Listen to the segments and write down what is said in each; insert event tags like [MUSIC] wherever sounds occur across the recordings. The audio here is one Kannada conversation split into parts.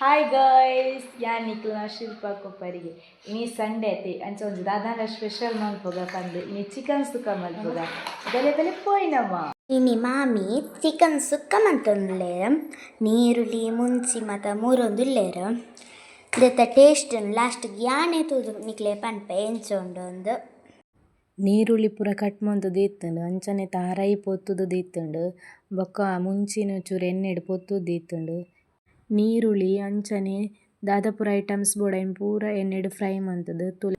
ಹಾಯ್ ಗಾಯ್ಸ್ ಯಾನ್ ನಿಕ್ಲ ಶಿಲ್ಪ ಕೊಪ್ಪರಿಗೆ. ಇನಿ ಸಂಡೆ ಐತಿ ಅಂಚ ಒಂದು ದಾದಾನ ಸ್ಪೆಷಲ್ ಮಲ್ಪೋಗ ಕಂಡು ಇನಿ ಚಿಕನ್ ಸುಕ್ಕ ಮಲ್ಪೋಗ ಬೆಲೆ ಬೆಲೆ ಪೋಯ್ನಮ್ಮ ಇನಿ ಮಾಮಿ ಚಿಕನ್ ಸುಕ್ಕ ಮಂತೊಂದುಲ್ಲೇರ ನೀರುಳ್ಳಿ ಮುಂಚಿ ಮತ ಮೂರೊಂದುಲ್ಲೇರ. ದೆತ್ತ ಟೇಸ್ಟ್ ಲಾಸ್ಟ್ಗೆ ಯಾಣೆ ತೂದು ನಿಕ್ಲೆ ಪನ್ಪೆ ಎಂಚೊಂಡು ಒಂದು. ನೀರುಳ್ಳಿ ಪೂರ ಕಟ್ ಮಂತು ದೀತ್ತುಂಡು ಅಂಚನೆ ತಾರಾಯಿ ಪೊತ್ತುದು ದೀತ್ತುಂಡು ಬೊಕ್ಕ ಮುಂಚಿನ ಚೂರು ಎಣ್ಣೆಡು ಪೊತ್ತು ದೀತುಂಡು ನೀರುಳ್ಳಿ ಅಂಚನೆ, ದಾದಾಪುರ ಪೂರ ಐಟಮ್ಸ್ ಬೋಡಾಯಿನ್ ಪೂರ ಎಣ್ಣೆಡು ಫ್ರೈ ಮಂತುದು ತುಲೆ,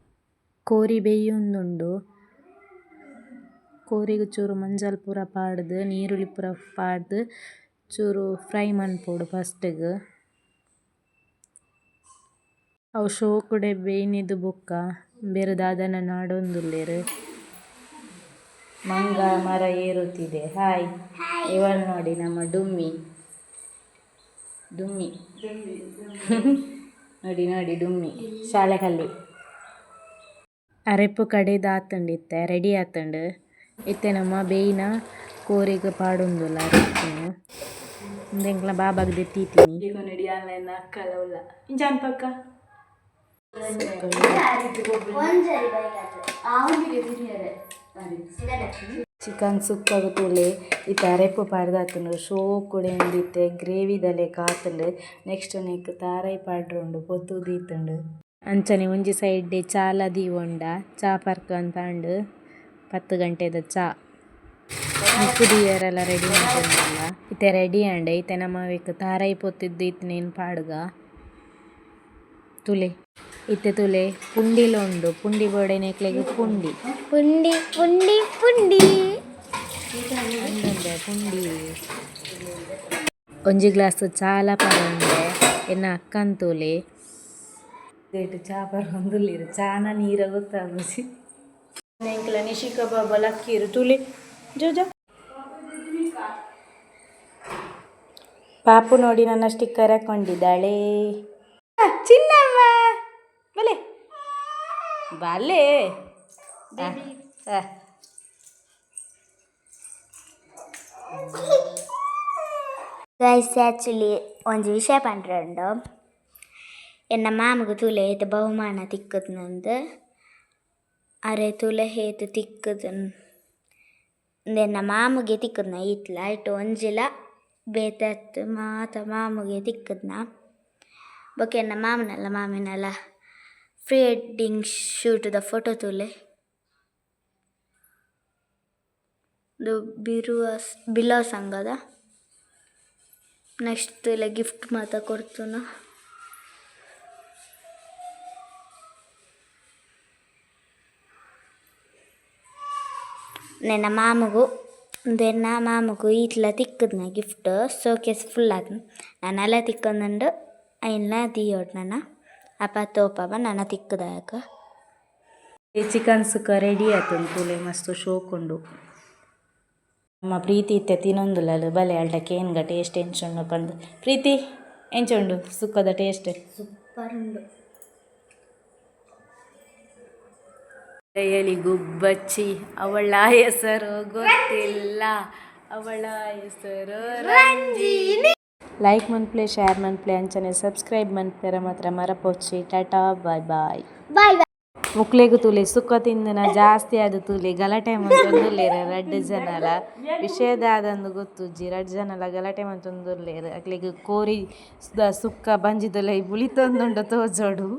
ಕೋರಿ ಬೇಯೊಂದುಂಡು ಕೋರಿಗೆ ಚೂರು ಮಂಜಲ್ ಪೂರ ಪಾಡ್ದ್ ನೀರುಳ್ಳಿ ಪೂರ ಪಾಡ್ದ್, ಚೂರು ಫ್ರೈ ಮನ್ಪೊಡು ಫಸ್ಟ್ಗ್. ಅವು ಶೋಕುಡೆ ಬೇಯ್ನಿದ್ ಬೊಕ್ಕ, ಬೇರೆ ದಾದನ ನಾಡೊಂದುಲ್ಲೆರ್. ಮಂಗ, ಮರ ಏರುತ್ತಿದೆ. ಹಾಯ್ ಇವಳು ನೋಡಿ ನಮ್ಮ ಡುಮ್ಮಿ. ಡುಮ್ಮಿ. [LAUGHS] ನೋಡಿ ನೋಡಿ ಡುಮ್ಮಿ. ಶಾಲೆ ಕಲ್ಲಿ. ಅರೆಪ್ಪು ಕಡೆದು ಆತುಂಡು ಇತ್ತೆ ರೆಡಿ ಆತುಂಡು. ಇತ್ತೆ ನಮ್ಮ ಬೇಯಿನ ಕೋರಿಗೆ ಪಾಡೊಂದುಲ್ಲ ಅರೆಪ್ಪುನು ಉಂದೆಂಕ್ಲ ಬಾಬಾಗ ದೆತ್ತೀತಿನಿ ಈಗ ನೋಡಿ ಆನ್ಲೈನ್ ಅಕ್ಕಲ ಉಲ್ಲ. ಇಂಜಾನ್ ಪಕ್ಕ. ಚಿಕನ್ ಸುಕ್ಕ ತೂಲೆ ಇತ್ತೆ ಅರೆಪ್ಪು ಪಾಡ್ದಾತುಂಡು, ಶೋ ಕುಡೆ ಉಂದಿತ್ತೆ ಗ್ರೇವಿದಲೆ ಕಾತುಂಡು, ನೆಕ್ಸ್ಟ್ ನೆಕ್ ತಾರೈ ಪಾಡ್ರುಂಡು ಪೊತ್ತು ದೀತುಂಡು. ಅಂಚನೆ ಒಂಜಿ ಸೈಡ್ ಚಾಲ ದೀವೊಂಡ, ಚಾ ಪಾರ್ಕ್ ಅಂತ ಉಂಡು ಪತ್ತು ಗಂಟೆದ ಚಾ. ಕುದಿಯರೆಲ್ಲ ರೆಡಿ ಮಾಡ್ಕೊಂಡಲ್ಲ. ಇತ್ತೆ ರೆಡಿ ಅಂಡೆ, ಇತ್ತೆ ನಮ್ಮ ವೆಕ್ ತಾರೈ ಪೊತ್ತಿದ್ದು ಇತ್ನೇನು ಪಾಡ್ಗ. ತುಲೆ, ಇತ್ತೆ ತುಲೆ ಪುಂಡಿಲೊಂಡು ಪುಂಡಿ ಬೋಡೆ ನೆಕ್ಲೆಗೆ ಪುಂಡಿ. ಪುಂಡಿ ಪುಂಡಿ ಪುಂಡಿ. ಪುಂಡಿ ಒಂಜಿ ಗ್ಲಾಸ್ ಚಾಲ ಪರಂದೆ ಎನ್ನ ಅಕ್ಕನ್ ತೋಲೆ. ಚಾ ಬರೋಂದುಲ್ಲೇರು ಚಾನ ನೀರ ಗೊತ್ತಾಗುಸಿ. ಎಂಕಲ ನಿಶಿ ಕಬಾಬ್ ಲಕ್ಕೀರು ತುಳಿ ಜೋ ಜೋ. ಪಾಪು ನೋಡಿ ನನ್ನ ಸ್ಟಿಕ್ಕರ್ ಹಾಕೊಂಡಿದ್ದಾಳೆ. ಚಿನ್ನಮ್ಮ ಬಲೆ. ಬಲೆ. ಆ, ಗೈಸ್ ಆ್ಯಕ್ಚುಲಿ ಒಂದು ವಿಷಯ ಪಂಡ್ರಂಡು ಎನ್ನ ಮಾಮಗ ತುಲೆ ಏತು ಬಹುಮಾನ ತಿಕ್ಕದು ನಂದು ಅರೆ ತುಲೆ ಹೇತು ತಿಕ್ಕದು ಎನ್ನ ಮಾಮಗೆ ತಿಕ್ಕದ್ನ ಇತ್ಲ ಇಟ್ಟು ಒಂಜಿಲ ಬೇತತ್ತು ಮಾತ ಮಾಮಗೆ ತಿಕ್ಕದ್ನ ಬೊಕ ಎನ್ನ ಮಾಮನಲ್ಲ ಮಾಮಿನಲ್ಲ ಪ್ರೀ ವೆಡ್ಡಿಂಗ್ ಶೂಟ್ದ ಫೋಟೋ ತುಲೆ ಇದು ಬಿರುವ ಬಿಲಾಸ್ ಸಂಘದ. ನೆಕ್ಸ್ಟ್ ಇಲ್ಲ ಗಿಫ್ಟ್ ಮಾತ ಕೊಡ್ತೀನ ನನ್ನ ಮಾಮಗೂ ದೆನ್ನ ಮಾಮಗು ಈತ್ಲ ತಿಕ್ಕದ ಗಿಫ್ಟ್ ಸೋಕೇಸ್ ಫುಲ್ ಆದ್ ನಾನೆಲ್ಲ ತಿಕ್ಕೊಂದುಂಡು ಐನ್ಲ ದಿಯೋಡ್ ನನ್ನ ಅಪ್ಪ ತೋಪವ ನನ್ನ ತಿಕ್ಕದಾಕ ಈ ಚಿಕನ್ ಸುಕ್ಕ ರೆಡಿ ಆತುಂಡು ತೂಲೆ ಮಸ್ತ್ ಶೋಕುಂಡು ನಮ್ಮ ಪ್ರೀತಿ ಇತ್ತೆ ತಿನ್ನೊಂದುಲ್ಲ ಬಲೆ ಅಲ್ಟಕ್ಕೆ ಏನ್ಗ ಟೇಸ್ಟ್ ಎಂಚುಂಡು ಪಂದು ಪ್ರೀತಿ ಎಂಚುಂಡು ಸುಕ್ಕದ ಟೇಸ್ಟ್ ಸೂಪರ್ ಉಂಡು. ಹೇಳಿ ಗುಬ್ಬಚ್ಚಿ ಅವಳ ಹೆಸರು ಗೊತ್ತಿಲ್ಲ. ಅವಳ ಹೆಸರು ರಂಜಿನಿ. ಲೈಕ್ ಮನ್ಪ್ಲೆ ಶೇರ್ ಮನ್ಪ್ಲೆ ಅಂಚನೆ ಸಬ್ಸ್ಕ್ರೈಬ್ ಮನ್ಪ್ಲೆರ ಮಾತ್ರ ಮರಪೋಚಿ ಟಾಟಾ ಬಾಯ್ ಬಾಯ್ ಬಾಯ್ ಬಾಯ್ ಮುಕ್ಲೆಗು ತುಲಿ, ಸುಕ್ಕ ತಿಂದನ, ಜಾಸ್ತಿ ಆದ ತುಲಿ, ಗಲಾಟೆ ಮಂತೊಂದುಲ್ಲೇರ ರಡ್ಡ್ ಜನಲ. ವಿಷಯದ ಆದಂದು ಗೊತ್ತುಜ್ಜಿ ರಡ್ಡ್ ಜನಲ, ಗಲಾಟೆ ಮಂತೊಂದುಲ್ಲೇರ ಅಕ್ಲೆಗ್ ಕೋರಿ ಸುಕ್ಕ ಬಂಜಿದೊಲೆ ಬುಳಿತೊಂದುಂಡ ತೋಜೋಡು.